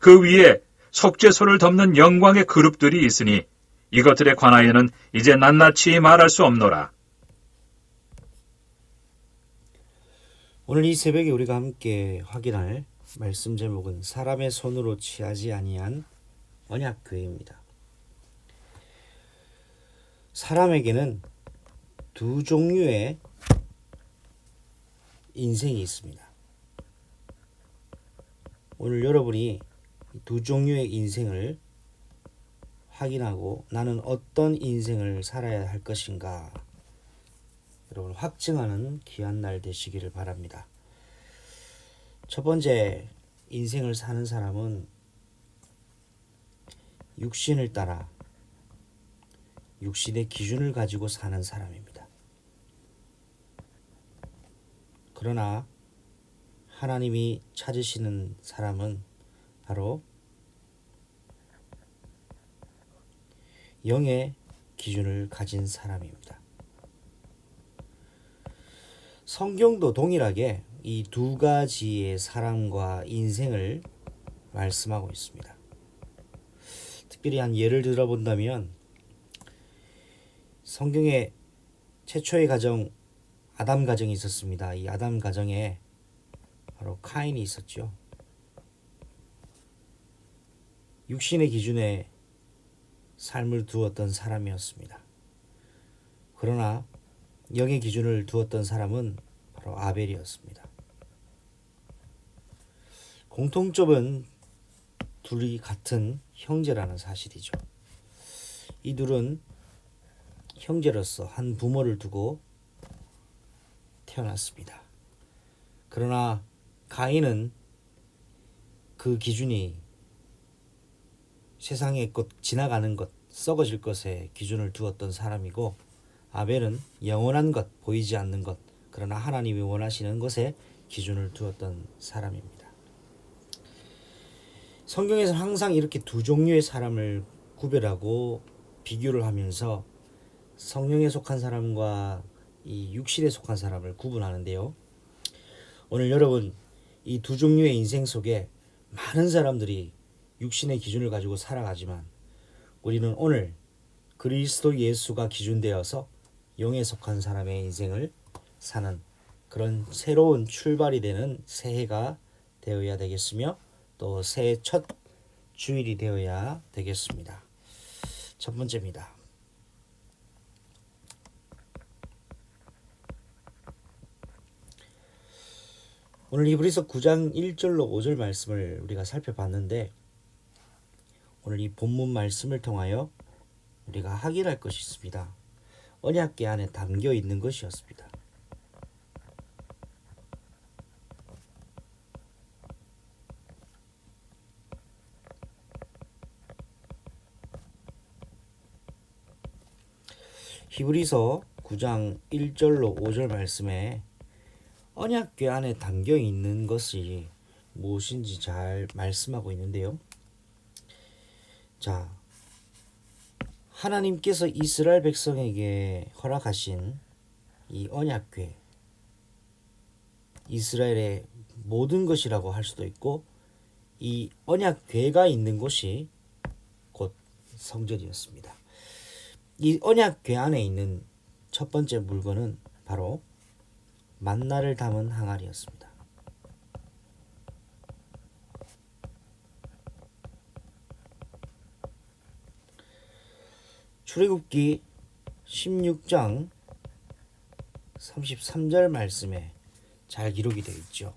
그 위에 속죄소를 덮는 영광의 그룹들이 있으니 이것들에 관하여는 이제 낱낱이 말할 수 없노라. 오늘 이 새벽에 우리가 함께 확인할 말씀 제목은 사람의 손으로 취하지 아니한 언약 교회입니다. 사람에게는 두 종류의 인생이 있습니다. 오늘 여러분이 이 두 종류의 인생을 확인하고 나는 어떤 인생을 살아야 할 것인가 여러분 확증하는 귀한 날 되시기를 바랍니다. 첫 번째 인생을 사는 사람은 육신을 따라 육신의 기준을 가지고 사는 사람입니다. 그러나 하나님이 찾으시는 사람은 바로 영의 기준을 가진 사람입니다. 성경도 동일하게 이 두 가지의 사람과 인생을 말씀하고 있습니다. 특별히 한 예를 들어본다면 성경에 최초의 가정 아담 가정이 있었습니다. 이 아담 가정에 바로 카인이 있었죠. 육신의 기준에 삶을 두었던 사람이었습니다. 그러나 영의 기준을 두었던 사람은 바로 아벨이었습니다. 공통점은 둘이 같은 형제라는 사실이죠. 이 둘은 형제로서 한 부모를 두고 태어났습니다. 그러나 가인은 그 기준이 세상의 것 지나가는 것 썩어질 것에 기준을 두었던 사람이고 아벨은 영원한 것 보이지 않는 것 그러나 하나님이 원하시는 것에 기준을 두었던 사람입니다. 성경에서 항상 이렇게 두 종류의 사람을 구별하고 비교를 하면서 성령에 속한 사람과 이 육신에 속한 사람을 구분하는데요. 오늘 여러분 이 두 종류의 인생 속에 많은 사람들이 육신의 기준을 가지고 살아가지만 우리는 오늘 그리스도 예수가 기준되어서 영에 속한 사람의 인생을 사는 그런 새로운 출발이 되는 새해가 되어야 되겠으며 또 새해 첫 주일이 되어야 되겠습니다. 첫 번째입니다. 오늘 이브리서 9장 1절로 5절 말씀을 우리가 살펴봤는데 오늘 이 본문 말씀을 통하여 우리가 확인할 것이 있습니다. 언약계 안에 담겨 있는 것이었습니다. 히브리서 9장 1절로 5절 말씀에 언약궤 안에 담겨 있는 것이 무엇인지 잘 말씀하고 있는데요. 자, 하나님께서 이스라엘 백성에게 허락하신 이 언약궤, 이스라엘의 모든 것이라고 할 수도 있고, 이 언약궤가 있는 곳이 곧 성전이었습니다. 이 언약궤 안에 있는 첫 번째 물건은 바로 만나를 담은 항아리였습니다. 출애굽기 16장 33절 말씀에 잘 기록이 되어 있죠.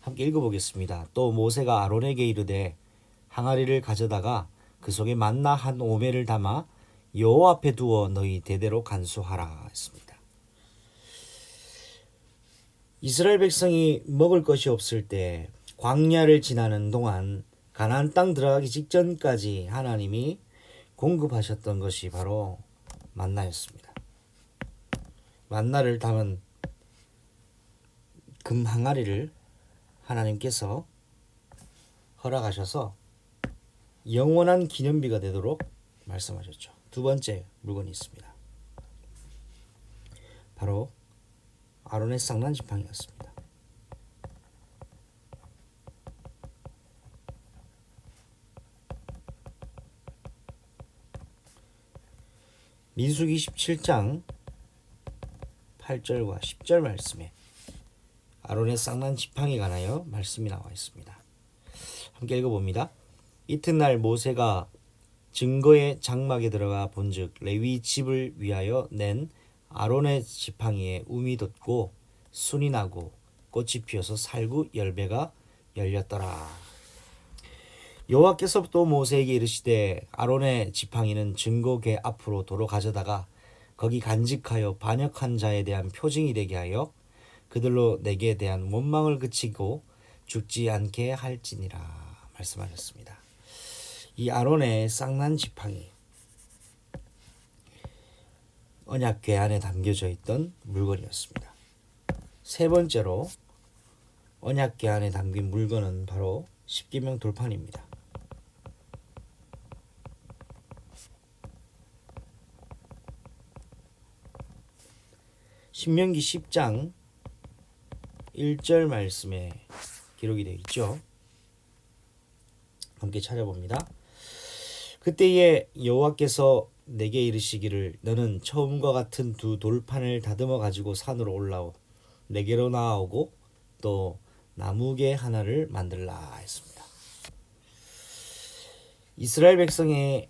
함께 읽어보겠습니다. 또 모세가 아론에게 이르되 항아리를 가져다가 그 속에 만나 한 오매를 담아 여호와 앞에 두어 너희 대대로 간수하라 했습니다. 이스라엘 백성이 먹을 것이 없을 때 광야를 지나는 동안 가나안 땅 들어가기 직전까지 하나님이 공급하셨던 것이 바로 만나였습니다. 만나를 담은 금 항아리를 하나님께서 허락하셔서 영원한 기념비가 되도록 말씀하셨죠. 두 번째 물건이 있습니다. 바로 아론의 쌍난 지팡이였습니다. 민수기 17장 8절과 10절 말씀에 아론의 쌍난 지팡이 관하여 말씀이 나와 있습니다. 함께 읽어봅니다. 이튿날 모세가 증거의 장막에 들어가 본즉 레위 집을 위하여 낸 아론의 지팡이에 움이 돋고 순이 나고 꽃이 피어서 살구 열배가 열렸더라. 여호와께서 또 모세에게 이르시되 아론의 지팡이는 증거궤 앞으로 도로 가져다가 거기 간직하여 반역한 자에 대한 표징이 되게 하여 그들로 내게 대한 원망을 그치고 죽지 않게 할지니라 말씀하셨습니다. 이 아론의 쌍난 지팡이 언약궤 안에 담겨져 있던 물건이었습니다. 세 번째로 언약궤 안에 담긴 물건은 바로 십계명 돌판입니다. 신명기 10장 1절 말씀에 기록이 되어 있죠. 함께 찾아봅니다. 그때에 여호와께서 내게 이르시기를 너는 처음과 같은 두 돌판을 다듬어 가지고 산으로 올라오 내게로 나아오고 또 나무개 하나를 만들라 했습니다. 이스라엘 백성의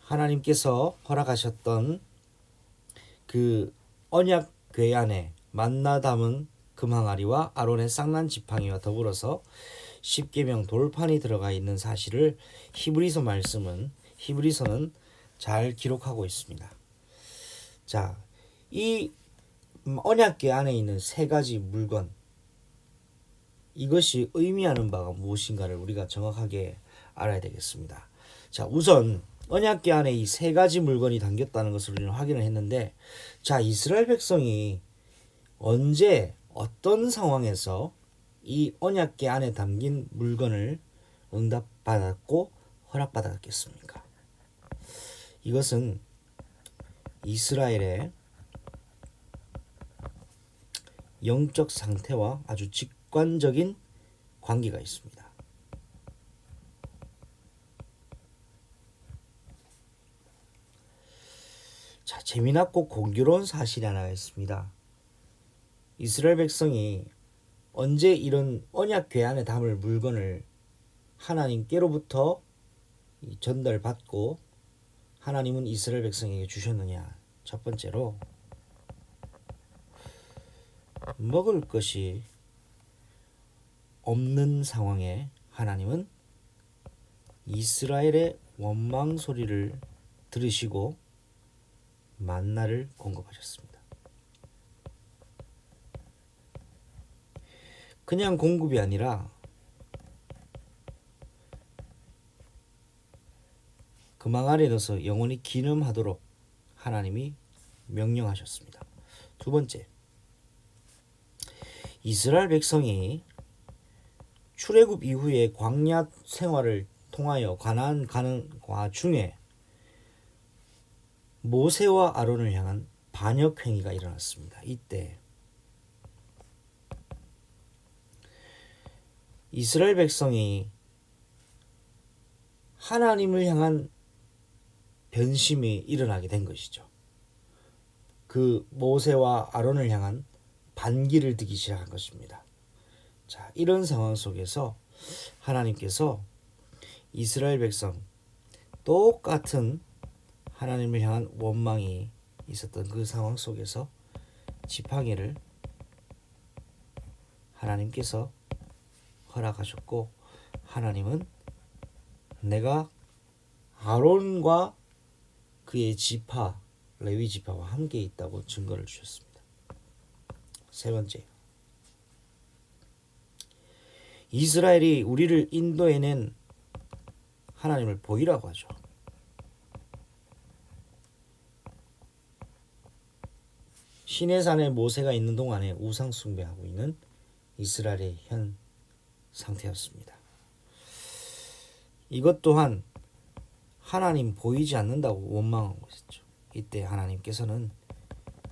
하나님께서 허락하셨던 그 언약 궤 안에 만나 담은 금항아리와 아론의 쌍난 지팡이와 더불어서 십계명 돌판이 들어가 있는 사실을 히브리서 말씀은 히브리서는 잘 기록하고 있습니다. 자, 이 언약궤 안에 있는 세 가지 물건 이것이 의미하는 바가 무엇인가를 우리가 정확하게 알아야 되겠습니다. 자, 우선 언약궤 안에 이 세 가지 물건이 담겼다는 것을 우리는 확인을 했는데 자, 이스라엘 백성이 언제 어떤 상황에서 이 언약궤 안에 담긴 물건을 응답받았고 허락받았겠습니까? 이것은 이스라엘의 영적 상태와 아주 직관적인 관계가 있습니다. 자, 재미났고 공교로운 사실이 하나 있습니다. 이스라엘 백성이 언제 이런 언약 궤안에 담을 물건을 하나님께로부터 전달받고 하나님은 이스라엘 백성에게 주셨느냐? 첫 번째로 먹을 것이 없는 상황에 하나님은 이스라엘의 원망 소리를 들으시고 만나를 공급하셨습니다. 그냥 공급이 아니라 그망 아래 넣어서 영원히 기념하도록 하나님이 명령하셨습니다. 두 번째, 이스라엘 백성이 출애굽 이후에 광야 생활을 통하여 가나안 가는 과중에 모세와 아론을 향한 반역 행위가 일어났습니다. 이때 이스라엘 백성이 하나님을 향한 변심이 일어나게 된 것이죠. 그 모세와 아론을 향한 반기를 듣기 시작한 것입니다. 자, 이런 상황 속에서 하나님께서 이스라엘 백성 똑같은 하나님을 향한 원망이 있었던 그 상황 속에서 지팡이를 하나님께서 허락하셨고 하나님은 내가 아론과 그의 지파 레위 지파와 함께 있다고 증거를 주셨습니다. 세 번째, 이스라엘이 우리를 인도해낸 하나님을 보이라고 하죠. 시내산에 모세가 있는 동안에 우상 숭배하고 있는 이스라엘의 현 상태였습니다. 이것 또한 하나님 보이지 않는다고 원망한 것이죠. 이때 하나님께서는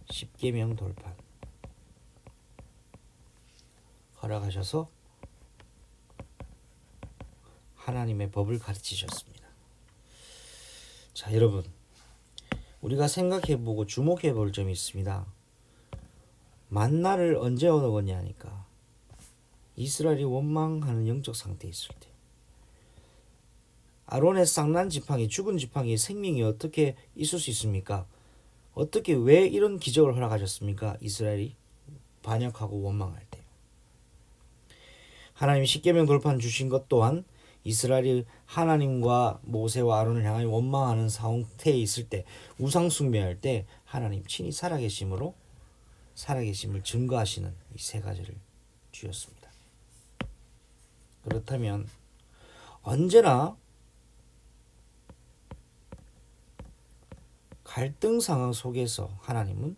십계명 돌판 허락하셔서 하나님의 법을 가르치셨습니다. 자, 여러분. 우리가 생각해 보고 주목해 볼 점이 있습니다. 만나를 언제 얻어거냐 하니까 이스라엘이 원망하는 영적 상태에 있을 때 아론의 쌍난 지팡이 죽은 지팡이 생명이 어떻게 있을 수 있습니까? 어떻게 왜 이런 기적을 허락하셨습니까? 이스라엘이 반역하고 원망할 때 하나님 십계명 돌판 주신 것 또한 이스라엘이 하나님과 모세와 아론을 향하여 원망하는 상태에 있을 때 우상 숭배할 때 하나님 친히 살아계심으로 살아계심을 증거하시는 이 세 가지를 주셨습니다. 그렇다면 언제나 갈등 상황 속에서 하나님은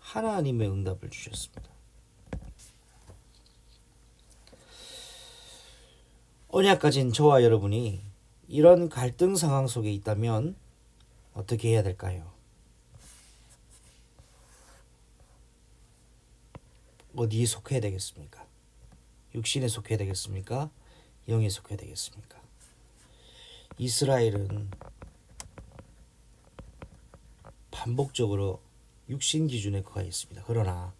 하나님의 응답을 주셨습니다. 언약 가진 저와 여러분이 이런 갈등 상황 속에 있다면 어떻게 해야 될까요? 어디에 속해야 되겠습니까? 육신에 속해야 되겠습니까? 영에 속해야 되겠습니까? 이스라엘은 반복적으로 육신 기준에 거하였습니다. 그러나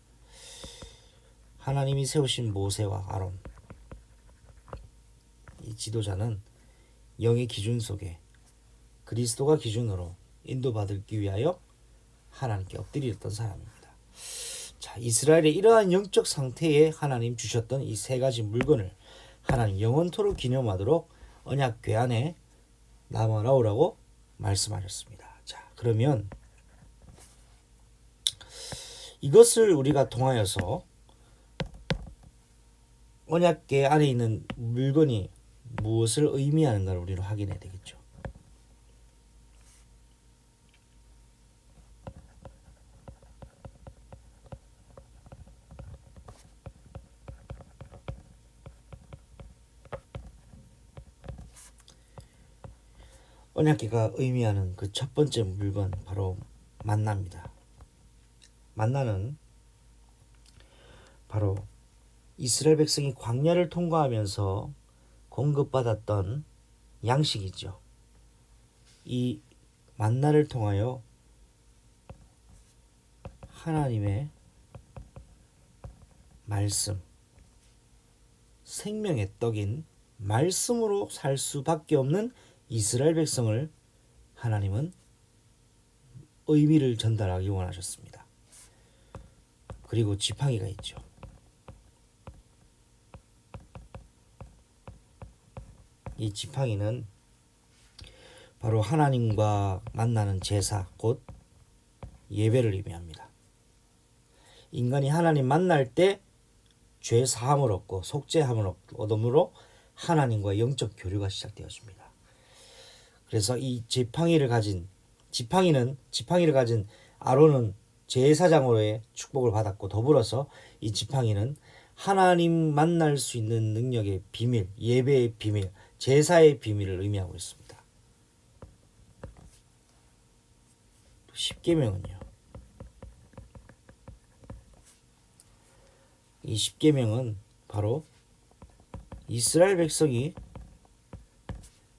하나님이 세우신 모세와 아론 이 지도자는 영의 기준 속에 그리스도가 기준으로 인도받기 위하여 하나님께 엎드렸던 사람입니다. 자, 이스라엘의 이러한 영적 상태에 하나님 주셨던 이 세 가지 물건을 하나님 영원토록 기념하도록 언약 궤안에 남아라오라고 말씀하셨습니다. 자, 그러면 이것을 우리가 통하여서 언약궤 안에 있는 물건이 무엇을 의미하는가를 우리는 확인해야 되겠죠. 언약궤가 의미하는 그 첫 번째 물건 바로 만나입니다. 만나는 바로 이스라엘 백성이 광야를 통과하면서 공급받았던 양식이죠. 이 만나를 통하여 하나님의 말씀, 생명의 떡인 말씀으로 살 수밖에 없는 이스라엘 백성을 하나님은 의미를 전달하기 원하셨습니다. 그리고 지팡이가 있죠. 이 지팡이는 바로 하나님과 만나는 제사 곧 예배를 의미합니다. 인간이 하나님 만날 때 죄 사함을 얻고 속죄함을 얻음으로 하나님과 영적 교류가 시작되었습니다. 그래서 이 지팡이를 가진 지팡이는 지팡이를 가진 아론은 제사장으로의 축복을 받았고 더불어서 이 지팡이는 하나님 만날 수 있는 능력의 비밀, 예배의 비밀, 제사의 비밀을 의미하고 있습니다. 십계명은요. 이 십계명은 바로 이스라엘 백성이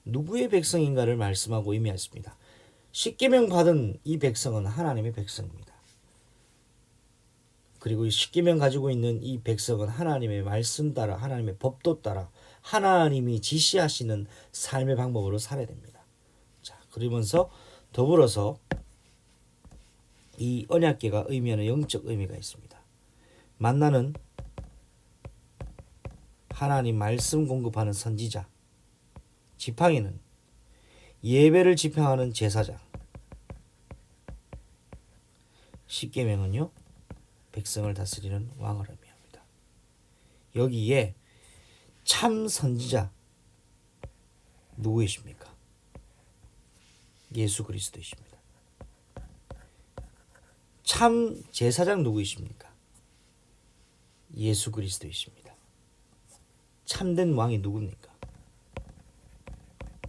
누구의 백성인가를 말씀하고 의미했습니다. 십계명 받은 이 백성은 하나님의 백성입니다. 그리고 이 십계명 가지고 있는 이 백성은 하나님의 말씀 따라 하나님의 법도 따라 하나님이 지시하시는 삶의 방법으로 살아야 됩니다. 자, 그러면서 더불어서 이 언약계가 의미하는 영적 의미가 있습니다. 만나는 하나님 말씀 공급하는 선지자, 지팡이는 예배를 집행하는 제사장, 십계명은요 백성을 다스리는 왕을 의미합니다. 여기에 참 선지자 누구이십니까? 예수 그리스도이십니다. 참 제사장 누구이십니까? 예수 그리스도이십니다. 참된 왕이 누굽니까?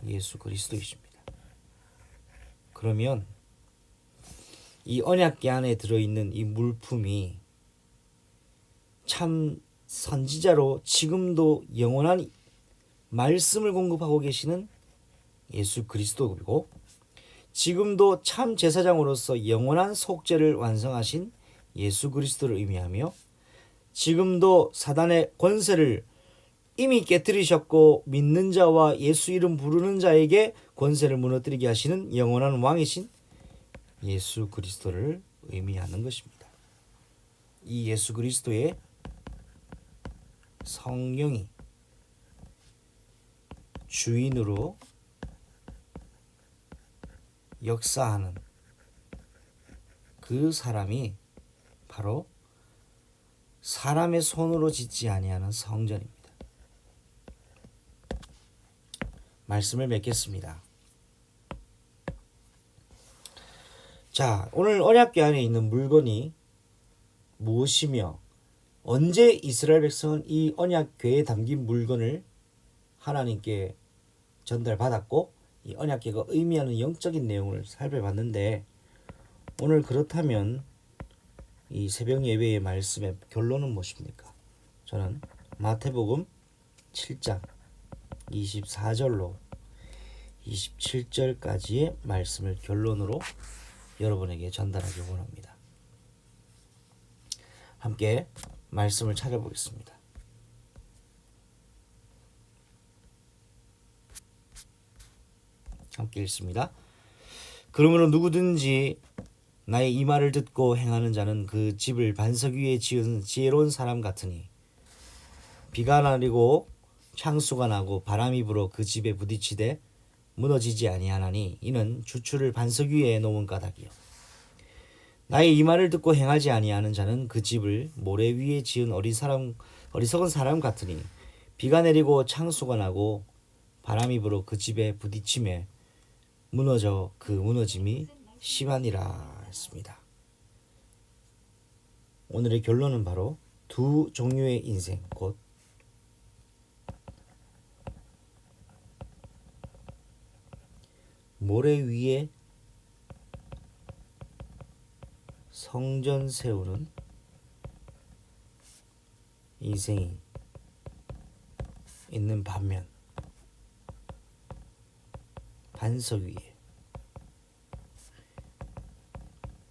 예수 그리스도이십니다. 그러면 이 언약궤 안에 들어있는 이 물품이 참 선지자로 지금도 영원한 말씀을 공급하고 계시는 예수 그리스도이고 지금도 참 제사장으로서 영원한 속죄를 완성하신 예수 그리스도를 의미하며 지금도 사단의 권세를 이미 깨뜨리셨고 믿는 자와 예수 이름 부르는 자에게 권세를 무너뜨리게 하시는 영원한 왕이신 예수 그리스도를 의미하는 것입니다. 이 예수 그리스도의 성령이 주인으로 역사하는 그 사람이 바로 사람의 손으로 짓지 아니하는 성전입니다. 말씀을 맺겠습니다. 자, 오늘 언약궤 안에 있는 물건이 무엇이며 언제 이스라엘 백성은 이 언약궤에 담긴 물건을 하나님께 전달받았고 이 언약궤가 의미하는 영적인 내용을 살펴봤는데 오늘 그렇다면 이 새벽 예배의 말씀의 결론은 무엇입니까? 저는 마태복음 7장 24절로 27절까지의 말씀을 결론으로 여러분에게 전달하기 원합니다. 함께 말씀을 찾아보겠습니다. 함께 읽습니다. 그러므로 누구든지 나의 이 말을 듣고 행하는 자는 그 집을 반석 위에 지은 지혜로운 사람 같으니 비가 내리고 창수가 나고 바람이 불어 그 집에 부딪히되 무너지지 아니하나니 이는 주추를 반석 위에 놓은 까닭이요 나의 이 말을 듣고 행하지 아니하는 자는 그 집을 모래 위에 지은 어리 사람 어리석은 사람 같으니 비가 내리고 창수가 나고 바람이 불어 그 집에 부딪힘에 무너져 그 무너짐이 심하니라 했습니다. 오늘의 결론은 바로 두 종류의 인생 곧 모래 위에 성전 세우는 인생이 있는 반면 반석 위에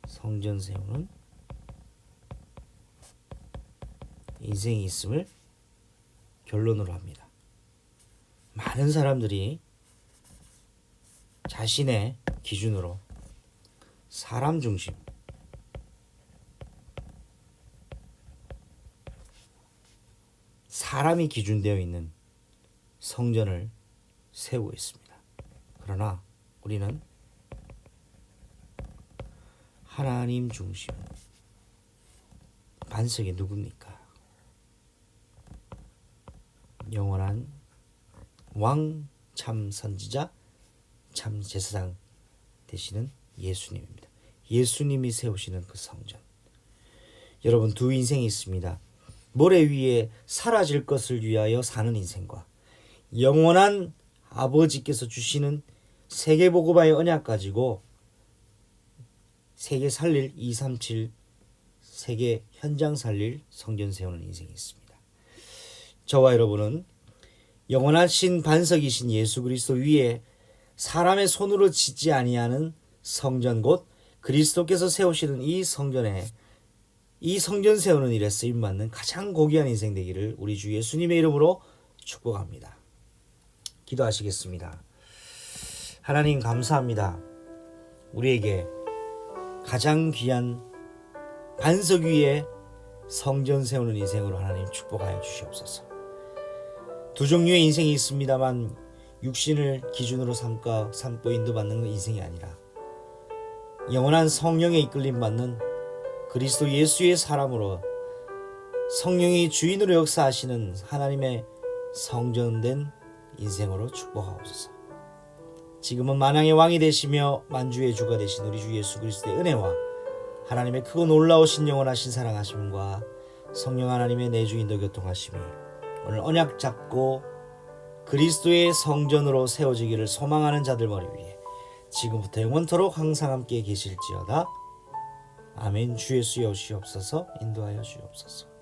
성전 세우는 인생이 있음을 결론으로 합니다. 많은 사람들이 자신의 기준으로 사람 중심, 사람이 기준되어 있는 성전을 세우고 있습니다. 그러나 우리는 하나님 중심 반석이 누굽니까? 영원한 왕 참 선지자 참 제사장 되시는 예수님입니다. 예수님이 세우시는 그 성전. 여러분 두 인생이 있습니다. 모래 위에 사라질 것을 위하여 사는 인생과 영원한 아버지께서 주시는 세계 복음화의 언약 가지고 세계 살릴 237 세계 현장 살릴 성전 세우는 인생이 있습니다. 저와 여러분은 영원하신 반석이신 예수 그리스도 위에 사람의 손으로 짓지 아니하는 성전 곧 그리스도께서 세우시는 이 성전에 이 성전 세우는 일에 쓰임 받는 가장 고귀한 인생 되기를 우리 주 예수님의 이름으로 축복합니다. 기도하시겠습니다. 하나님 감사합니다. 우리에게 가장 귀한 반석 위에 성전 세우는 인생으로 하나님 축복하여 주시옵소서. 두 종류의 인생이 있습니다만 육신을 기준으로 삼까 삼고 인도받는 인생이 아니라 영원한 성령의 이끌림 받는 그리스도 예수의 사람으로 성령이 주인으로 역사하시는 하나님의 성전된 인생으로 축복하옵소서. 지금은 만왕의 왕이 되시며 만주의 주가 되신 우리 주 예수 그리스도의 은혜와 하나님의 크고 놀라우신 영원하신 사랑하심과 성령 하나님의 내주 인도 교통하심이 오늘 언약 잡고 그리스도의 성전으로 세워지기를 소망하는 자들 머리 위에 지금부터 영원토록 항상 함께 계실지어다. 아멘. 주 예수 여시옵소서 인도하여 주옵소서.